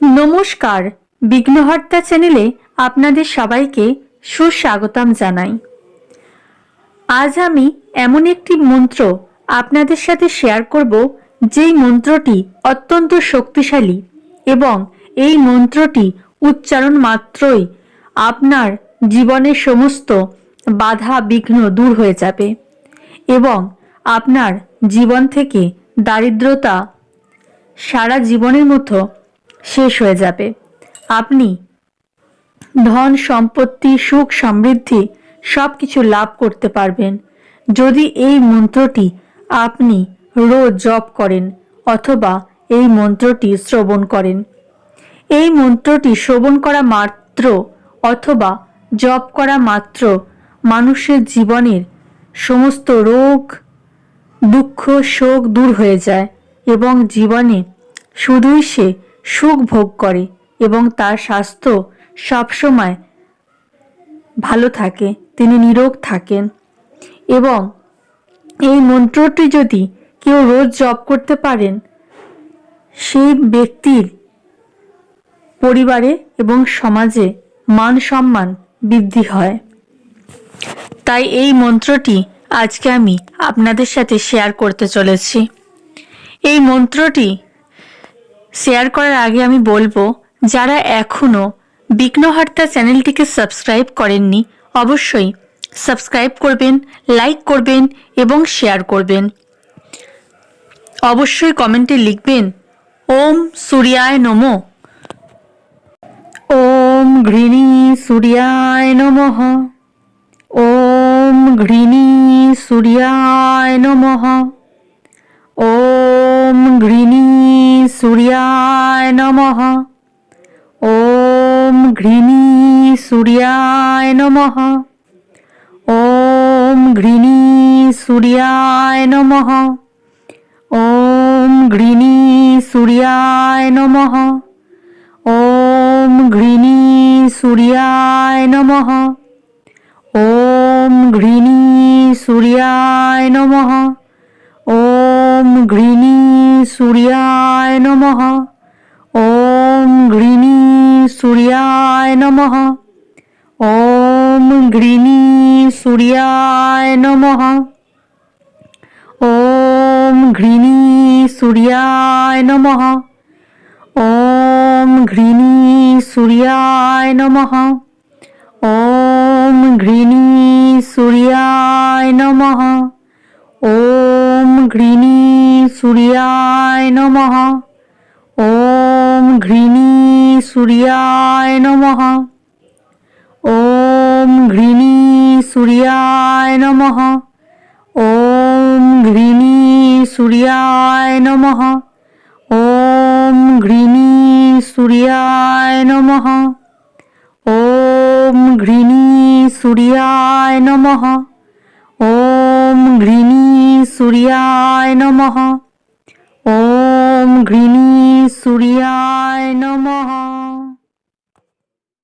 নমস্কার, বিঘ্নহর্তা চ্যানেলে আপনাদের সবাইকে সুস্বাগতম জানাই। আজ আমি এমন একটি মন্ত্র আপনাদের সাথে শেয়ার করব, যেই মন্ত্রটি অত্যন্ত শক্তিশালী এবং এই মন্ত্রটি উচ্চারণ মাত্রই আপনার জীবনের সমস্ত বাধা, বিঘ্ন দূর হয়ে যাবে এবং আপনার জীবন থেকে দারিদ্রতা সারা জীবনের মতো শেষ হয়ে যাবে। আপনি ধন, সম্পত্তি, সুখ, সমৃদ্ধি সব কিছু লাভ করতে পারবেন। যদি এই মন্ত্রটি আপনি রোজ জপ করেন অথবা এই মন্ত্রটি শ্রবণ করেন। এই মন্ত্রটি শ্রবণ করা মাত্র অথবা জপ করা মাত্র মানুষের জীবনের সমস্ত রোগ, দুঃখ, শোক দূর হয়ে যায় এবং জীবনে শুধুই সে সুখ ভোগ করে এবং তার স্বাস্থ্য সবসময় ভালো থাকে, তিনি নিরোগ থাকেন। এবং এই মন্ত্রটি যদি কেউ রোজ জপ করতে পারেন, সেই ব্যক্তির পরিবারে এবং সমাজে মান সম্মান বৃদ্ধি হয়। তাই এই মন্ত্রটি আজকে আমি আপনাদের সাথে শেয়ার করতে চলেছি। এই মন্ত্রটি শেয়ার করার আগে আমি বলব, যারা এখনও বিঘ্নহার্তা চ্যানেলটিকে সাবস্ক্রাইব করেননি, অবশ্যই সাবস্ক্রাইব করবেন, লাইক করবেন এবং শেয়ার করবেন। অবশ্যই কমেন্টে লিখবেন, ওম সূর্যায় নমঃ। ওম ঘৃণী সূর্যায় নমঃ। ওম ঘৃণী সূর্যায় নমঃ। ওম ॐ घ्रीणी सूर्याय नमः ॐ घ्रीणी सूर्याय नमः ॐ घ्रीणी सूर्याय नमः ॐ घ्रीणी सूर्याय नमः ॐ घ्रीणी सूर्याय नमः ॐ घ्रीणी सूर्याय नमः ॐ घ्रीणी सूर्याय नम। ॐ घृणी सूर्याय नम। ॐ घृणी सूर्याय नम। ॐ घृणी सूर्याय नम। ॐ घृणी सूर्याय नम। ॐ घृणी सूर्याय नम। ओ ঘৃণী সূর্যায় নমঃ। ওম ঘৃণী সূর্যায় নমঃ। ওম ঘৃণী সূর্যায় নমঃ। ওম ঘৃণী সূর্যায় নমঃ। ওম ঘৃণী সূর্যায় নমঃ। ওম ঘৃণী সূর্যায় নমঃ। ওম ঘৃণী সূর্যায় নমঃ। ওম ঘৃণী সূর্যায় নমঃ।